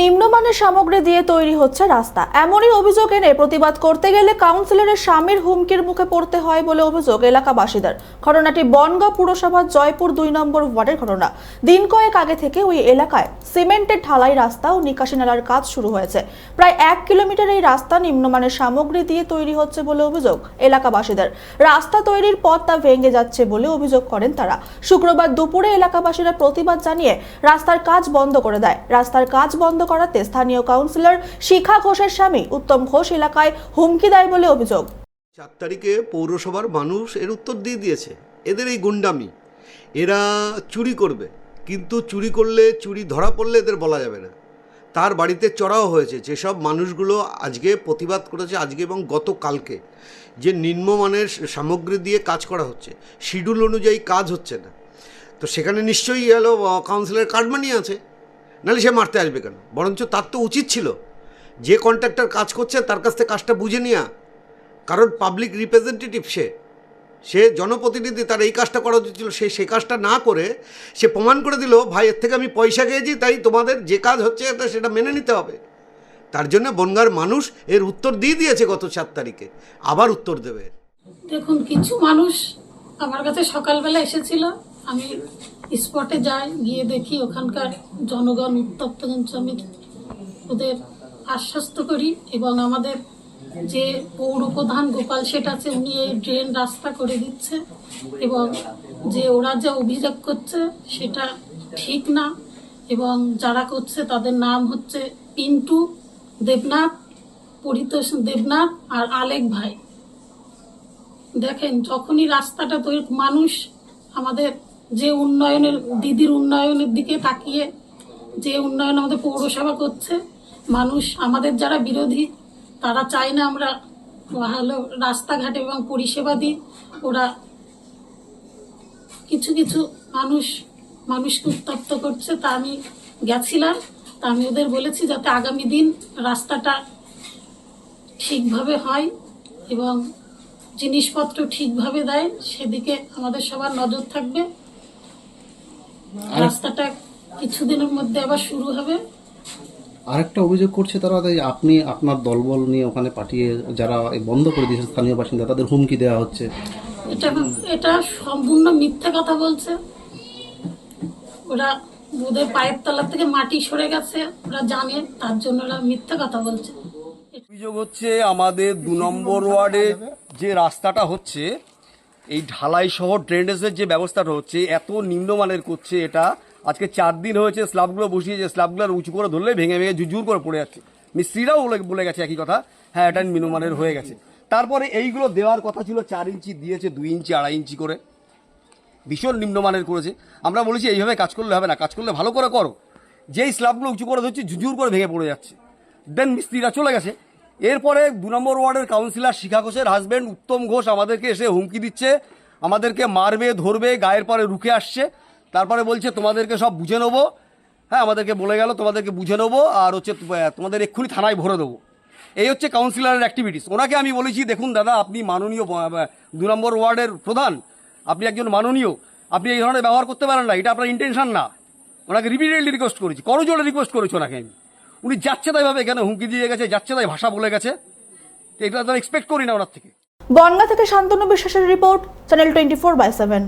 নিম্নমানের সামগ্রী দিয়ে তৈরি হচ্ছে রাস্তা। এমনই অভিযোগ এনে প্রতিবাদ করতে গেলে কাউন্সিলরের স্বামীর হুমকির মুখে পড়তে হয় বলে অভিযোগ এলাকাবাসীদের। ঘটনাটি বনগাঁ পুরসভার জয়পুর দুই নম্বর ওয়ার্ডের ঘটনা। দিন কয়েক আগে থেকে ওই এলাকায় সিমেন্টের ঢালাই রাস্তা ও নিকাশি নালার কাজ শুরু হয়েছে। প্রায় এক কিলোমিটার এই রাস্তা নিম্নমানের সামগ্রী দিয়ে তৈরি হচ্ছে বলে অভিযোগ এলাকাবাসীদের। রাস্তা তৈরির পথ তা ভেঙে যাচ্ছে বলে অভিযোগ করেন তারা। শুক্রবার দুপুরে এলাকাবাসীরা প্রতিবাদ জানিয়ে রাস্তার কাজ বন্ধ করে দেয়। রাস্তার কাজ বন্ধ করাতে স্থানীয় কাউন্সিলর শিখা ঘোষের স্বামী উত্তম ঘোষ এলাকায় হুমকি দেয় বলে অভিযোগ। চার তারিখে পৌরসভার মানুষ এর উত্তর দিয়ে দিয়েছে, এদের এই গুন্ডামি। এরা চুরি করবে, কিন্তু চুরি করলে, চুরি ধরা পড়লে এদের বলা যাবে না। তার বাড়িতে চড়াও হয়েছে, যেসব মানুষগুলো আজকে প্রতিবাদ করেছে, আজকে এবং গতকালকে, যে নিম্নমানের সামগ্রী দিয়ে কাজ করা হচ্ছে, শিডিউল অনুযায়ী কাজ হচ্ছে না। তো সেখানে নিশ্চয়ই এলো কাউন্সিলের কার্ডমানি আছে। নাহলে সে মারতে আসবে কেন? বরঞ্চ তার তো উচিত ছিল। যে কন্ট্রাক্টর কাজ করছে, তার কাছ থেকে কাজটা বুঝে নেওয়া কারণ পাবলিক রিপ্রেজেন্টেটিভ সে। সে জনপ্রতিনিধি, তার এই কাজটা করা উচিত ছিল। সে সে কাজটা না করে, সে প্রমাণ করে দিল, ভাই, এর থেকে আমি পয়সা খেয়েছি, তাই তোমাদের যে কাজ হচ্ছে, এটা সেটা মেনে নিতে হবে। তার জন্য বনগার মানুষ এর উত্তর দিয়ে দিয়েছে গত সাত তারিখে। আবার উত্তর দেবে। দেখুন, কিছু মানুষ আমার কাছে সকালবেলা এসেছিল। আমি স্পটে যাই, গিয়ে দেখি ওখানকার জনগণ, উত্তপ্ত আমি ওদের আশ্বস্ত করি এবং আমাদের যে পৌর প্রধান গোপাল শেঠ আছে, উনি এই ড্রেন রাস্তা করে দিচ্ছে এবং যে ওরা যা অভিযোগ করছে সেটা ঠিক না এবং যারা করছে তাদের নাম হচ্ছে পিন্টু দেবনাথ, পরিতোষ দেবনাথ আর আলেক ভাই। দেখেন, যখনই রাস্তাটা তৈরি, মানুষ আমাদের যে উন্নয়নের, দিদির উন্নয়নের দিকে তাকিয়ে যে উন্নয়ন আমাদের পৌরসভা করছে, মানুষ, আমাদের যারা বিরোধী, তারা চায় না আমরা ভালো রাস্তাঘাট এবং পরিষেবা দিই। ওরা কিছু কিছু মানুষ, মানুষকে উত্তপ্ত করছে। তা আমি গেছিলাম। তা আমি ওদের বলেছি যাতে আগামী দিন রাস্তাটা ঠিকভাবে হয় এবং জিনিসপত্র ঠিকভাবে দেয়, সেদিকে আমাদের সবার নজর থাকবে। রাস্তাটা কিছুদিনের মধ্যে আবার শুরু হবে। আরেকটা অভিযোগ করছে তারা তাই আপনি আপনার দলবল নিয়ে ওখানে পাঠিয়ে যারা বন্ধ করে দিয়েছে স্থানীয় বাসিন্দা তাদের হুমকি দেওয়া হচ্ছে। এটা এটা সম্পূর্ণ মিথ্যে কথা বলছে। ওরা ওদের পায়ের তলা থেকে মাটি সরে গেছে ওরা জানে তার জন্য ওরা মিথ্যে কথা বলছে। অভিযোগ হচ্ছে আমাদের দু নম্বর ওয়ার্ডে যে রাস্তাটা হচ্ছে এই ঢালাই সহ ড্রেনেজের যে ব্যবস্থাটা হচ্ছে, এত নিম্নমানের করছে এটা। আজকে চার দিন হয়েছে স্ল্যাবগুলো বসিয়েছে স্ল্যাবগুলো উঁচু করে ধরলে ভেঙে ভেঙে জুজুর করে পড়ে যাচ্ছে। মিস্ত্রিরাও বলে বলে গেছে একই কথা হ্যাঁ এটা নিম্নমানের হয়ে গেছে। তারপরে এইগুলো দেওয়ার কথা ছিল, চার ইঞ্চি দিয়েছে, দুই ইঞ্চি, আড়াই ইঞ্চি করে। ভীষণ নিম্নমানের করেছে। আমরা বলেছি, এইভাবে কাজ করলে হবে না, কাজ করলে ভালো করে করো। যেই স্ল্যাবগুলো উঁচু করে ধরছে ঝুঝুর করে ভেঙে পড়ে যাচ্ছে। দেন মিস্ত্রিরা চলে গেছে। এরপরে দু নম্বর ওয়ার্ডের কাউন্সিলর শিখা ঘোষের হাজব্যান্ড উত্তম ঘোষ আমাদেরকে এসে হুমকি দিচ্ছে, আমাদেরকে মারবে, ধরবে, গায়ের পরে রুখে আসছে। তারপরে বলছে, তোমাদেরকে সব বুঝে নেব। হ্যাঁ আমাদেরকে বলে গেল, তোমাদেরকে বুঝে নেব আর হচ্ছে তোমাদের এক্ষুনি থানায় ভরে দেবো। এই হচ্ছে কাউন্সিলরের অ্যাক্টিভিটিস ওনাকে আমি বলেছি, দেখুন দাদা, আপনি মাননীয় দু নম্বর ওয়ার্ডের প্রধান, আপনি একজন মাননীয়, আপনি এই ধরনের ব্যবহার করতে পারেন না, এটা আপনার ইন্টেনশন না। ওনাকে রিপিটেডলি রিকোয়েস্ট করেছি করজোড়ে রিকোয়েস্ট করেছি ওনাকে আমি। উনি যাচ্ছে তাই ভাবে এখানে হুমকি দিয়ে গেছে, যাচ্ছে তাই ভাষা বলে গেছে। এটা তো এক্সপেক্ট করি না ওনার থেকে। বনগা থেকে শান্তনু বিশ্বাসের report channel twenty four by seven